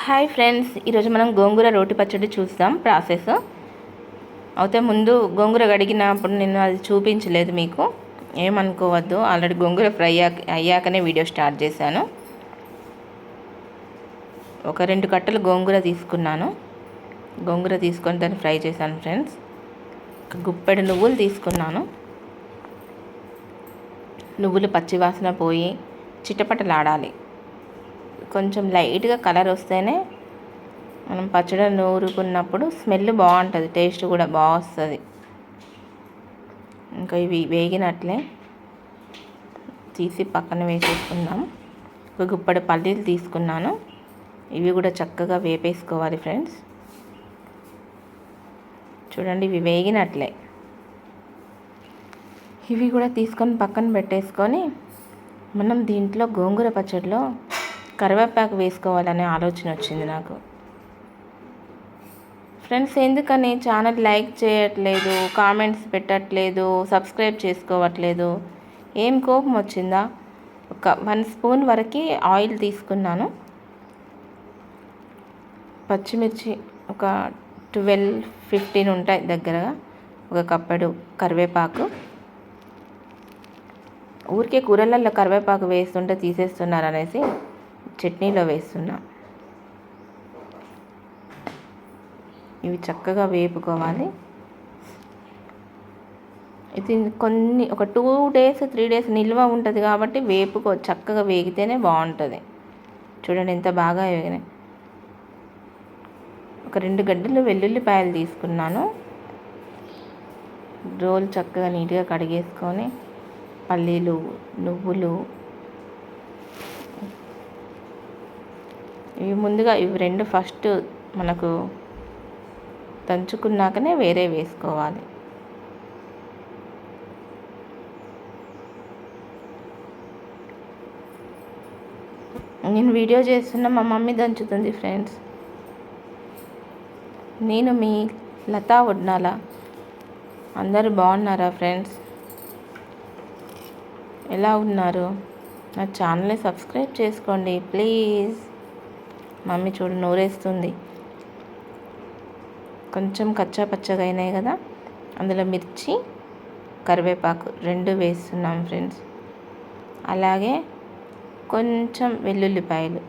Hi friends ఈరోజు మనం గోంగూర రోటి పచ్చడి చూస్తాం ప్రాసెస్. అయితే ముందు గోంగూర కడిగినప్పుడు నేను అది చూపించలేదు మీకు. ఏమనుకోవద్దు ఆల్రెడీ గోంగూర ఫ్రై అయ్యాకనే వీడియో స్టార్ట్ చేశాను. ఒక రెండు కట్టలు గోంగూర తీసుకున్నాను. గోంగూర తీసుకొని దాన్ని ఫ్రై చేశాను ఫ్రెండ్స్ గుప్పెడు నువ్వులు తీసుకున్నాను. నువ్వులు పచ్చివాసన పోయి చిటపటలాడాలి. కొంచెం లైట్గా కలర్ వస్తేనే మనం పచ్చడి నూరుకున్నప్పుడు స్మెల్ బాగుంటుంది టేస్ట్ కూడా బాగా వస్తుంది. ఇంకా ఇవి వేగినట్లే. తీసి పక్కన వేసేసుకుందాం. ఒక గుప్పడి పల్లీలు తీసుకున్నాను. ఇవి కూడా చక్కగా వేపేసుకోవాలి ఫ్రెండ్స్. చూడండి ఇవి వేగినట్లే. ఇవి కూడా తీసుకొని పక్కన పెట్టేసుకొని మనం దీంట్లో గోంగూర పచ్చడిలో కరివేపాకు వేసుకోవాలనే ఆలోచన వచ్చింది నాకు. ఫ్రెండ్స్ ఎందుకని ఛానల్ లైక్ చేయట్లేదు కామెంట్స్ పెట్టట్లేదు సబ్స్క్రైబ్ చేసుకోవట్లేదు? ఏం కోపం వచ్చిందా? ఒక వన్ స్పూన్ వరకు ఆయిల్ తీసుకున్నాను. పచ్చిమిర్చి ఒక ట్వెల్వ్ ఫిఫ్టీన్ ఉంటాయి దగ్గరగా ఒక కప్పడు కరివేపాకు. ఊరికే కూరలలో కరివేపాకు వేస్తుంటే తీసేస్తున్నారు అనేసి చట్నీలో వేస్తున్నా. ఇవి చక్కగా వేపుకోవాలి. ఇది కొన్ని ఒక టూ డేస్ త్రీ డేస్ నిల్వ ఉంటుంది కాబట్టి వేపుకో చక్కగా వేగితేనే బాగుంటుంది. చూడండి ఎంత బాగా వేగినాయి ఒక రెండు గడ్డలు వెల్లుల్లిపాయలు తీసుకున్నాను. రోల్ చక్కగా నీట్గా కడిగేసుకొని పల్లీలు నువ్వులు ఇవి ముందుగా ఇవి రెండు ఫస్ట్ మనకు దంచుకున్నాకనే వేరే వేసుకోవాలి. నేను వీడియో చేస్తున్న మా మమ్మీ దంచుతుంది ఫ్రెండ్స్. నేను మీ లతా ఉడ్నాల అందరూ బాగున్నారా ఫ్రెండ్స్? ఎలా ఉన్నారు? నా ఛానల్ని సబ్స్క్రైబ్ చేసుకోండి ప్లీజ్. మమ్మీ చూడు నూరేస్తుంది. కొంచెం కచ్చా పచ్చగా అయినాయి కదా? అందులో మిర్చి కరివేపాకు రెండు వేస్తున్నాం ఫ్రెండ్స్. అలాగే కొంచెం వెల్లుల్లిపాయలు.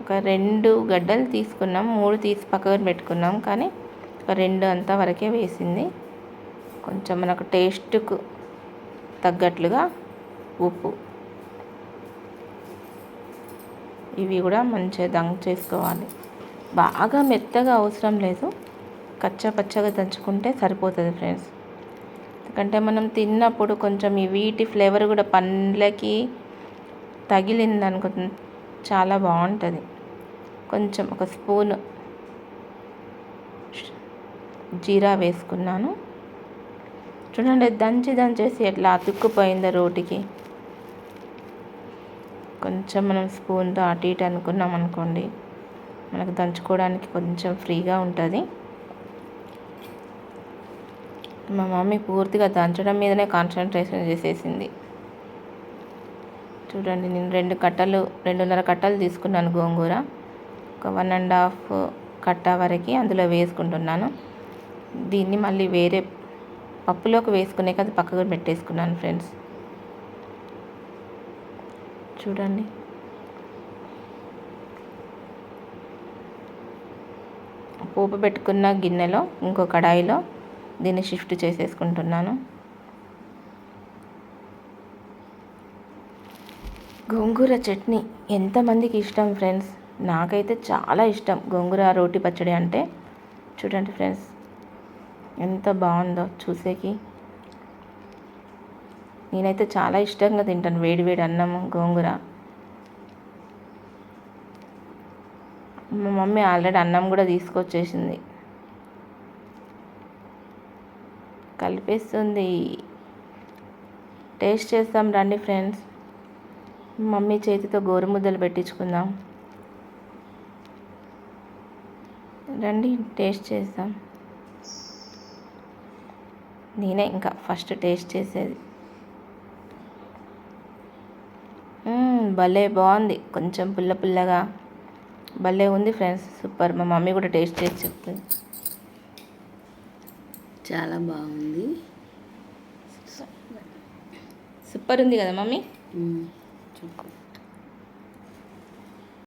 ఒక రెండు గడ్డలు తీసుకున్నాం మూడు తీసి పక్కన పెట్టుకున్నాం కానీ ఒక రెండు అంతా వరకే వేసింది. కొంచెం మనకు టేస్ట్కు తగ్గట్లుగా ఉప్పు. ఇవి కూడా మంచిగా దంగ్ చేసుకోవాలి. బాగా మెత్తగా అవసరం లేదు. కచ్చా పచ్చగా దంచుకుంటే సరిపోతుంది ఫ్రెండ్స్. ఎందుకంటే మనం తిన్నప్పుడు కొంచెం ఈ వీటి ఫ్లేవర్ కూడా పండ్లకి తగిలింది అనుకో చాలా బాగుంటుంది. కొంచెం ఒక స్పూన్ జీరా వేసుకున్నాను. చూడండి దంచి దంచేసి ఎట్లా అతుక్కుపోయిందో రోటికి. కొంచెం మనం స్పూన్తో అటు ఇటు అనుకున్నాం అనుకోండి మనకు దంచుకోవడానికి కొంచెం ఫ్రీగా ఉంటుంది. మా మమ్మీ పూర్తిగా దంచడం మీదనే కాన్సన్ట్రేషన్ చేసేసింది. చూడండి నేను రెండు కట్టలు రెండున్నర కట్టలు తీసుకున్నాను గోంగూర. ఒక వన్ అండ్ హాఫ్ కట్ట వరకు అందులో వేసుకుంటున్నాను. దీన్ని మళ్ళీ వేరే పప్పులోకి వేసుకునే కదా పక్కకు పెట్టేసుకున్నాను ఫ్రెండ్స్. చూడండి. పోపు పెట్టుకున్న గిన్నెలో ఇంకో కడాయిలో దీన్ని షిఫ్ట్ చేసేసుకుంటున్నాను. గోంగూర చట్నీ ఎంతమందికి ఇష్టం ఫ్రెండ్స్? నాకైతే చాలా ఇష్టం గోంగూర రోటి పచ్చడి అంటే. చూడండి ఫ్రెండ్స్ ఎంత బాగుందో చూసేకి. నేనైతే చాలా ఇష్టంగా తింటాను. వేడి వేడి అన్నం గోంగూర. మా మమ్మీ ఆల్రెడీ అన్నం కూడా తీసుకొచ్చేసింది. కలిపేస్తుంది. టేస్ట్ చేస్తాం రండి ఫ్రెండ్స్. మమ్మీ చేతితో గోరుముద్దలు పెట్టించుకుందాం. రండి టేస్ట్ చేద్దాం నేనే ఇంకా ఫస్ట్ టేస్ట్ చేసేది. భలే బాగుంది. కొంచెం పుల్ల పుల్లగా. భలే ఉంది ఫ్రెండ్స్. సూపర్. మా మమ్మీ కూడా టేస్ట్ చేసి చెప్తుంది. చాలా బాగుంది. సూపర్. ఉంది కదా మమ్మీ?